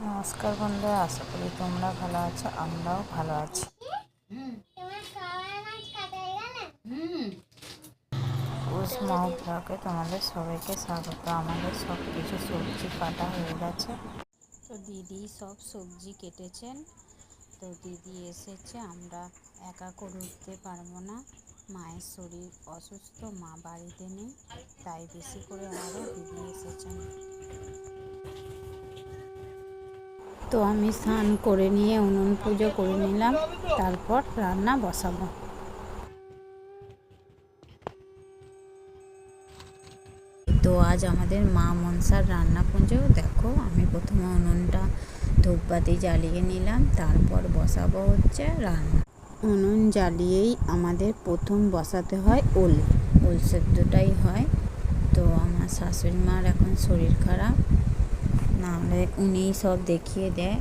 নমস্কার বন্ধুরা, আশা করি তোমরা ভালো আছো, আমরাও ভালো আছি। পুষ তোমাদের সবাইকে স্বাগত। আমাদের সব কিছু সবজি কাটা হয়ে গেছে। তো দিদি সব সবজি কেটেছেন। তো দিদি এসেছে, আমরা একা করে উঠতে পারব না। মায়ের শরীর অসুস্থ, মা বাড়িতে নেই, তাই বেশি করে আরও দিদি এসেছেন। তো আমি স্নান করে নিয়ে উনুন পুজো করে নিলাম, তারপর রান্না বসাবো। তো আজ আমাদের মা মনসার রান্না পুজো দেখো, আমি প্রথমে উনুনটা ধূপবাতি জ্বালিয়ে নিলাম, তারপর বসাবো হচ্ছে রান্না। উনুন জ্বালিয়েই আমাদের প্রথম বসাতে হয় ওল। ওল সেদ্ধটাই হয়। তো আমার শাশুড়ি মার এখন শরীর খারাপ, নাহলে উনিই সব দেখিয়ে দেয়।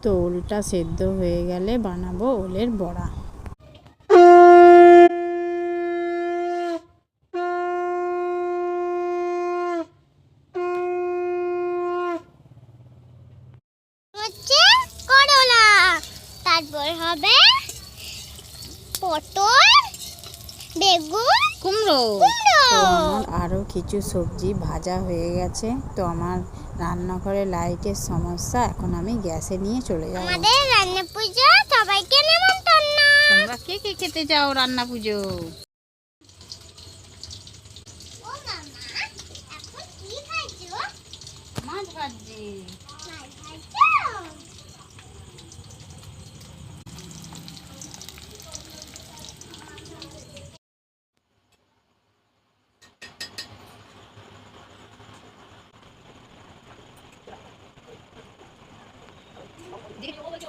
তো ওলটা সেদ্ধ হয়ে গেলে বানাবো ওলের বড়া হচ্ছে করলা তারপর হবে পটল বেগুন কুমড়ো। কুমড়ো। তো আমার আরও কিছু সবজি ভাজা হয়ে গেছে তো আমার রান্নাঘরে লাইটের সমস্যা এখন আমি গ্যাসে নিয়ে চলে যাব। আমাদের রান্না পুজো সবাইকে নেমন্তন্ন। তোমরা কে কে খেতে যাও রান্না পুজো? 내려오자.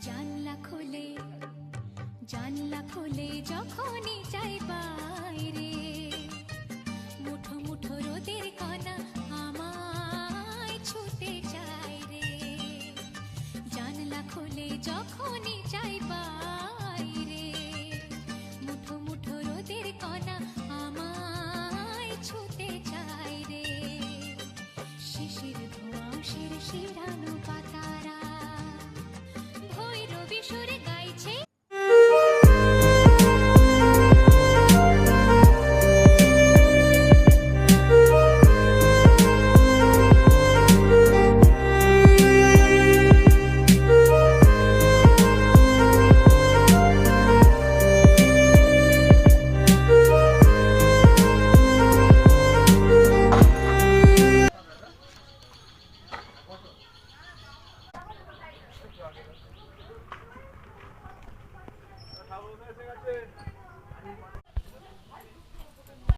জানলা খোলে জানলা খোলে যখনই চাই বাইরে, মুঠো মুঠো রোদের কণা আমায় ছুতে চাই রে। জানলা খোলে যখনই চাই বাইরে, মুঠো মুঠো রোদের কণা আমায় ছুতে চাই রে। শিশির ধোঁয়াশের শিরানো 잡으면 생각해.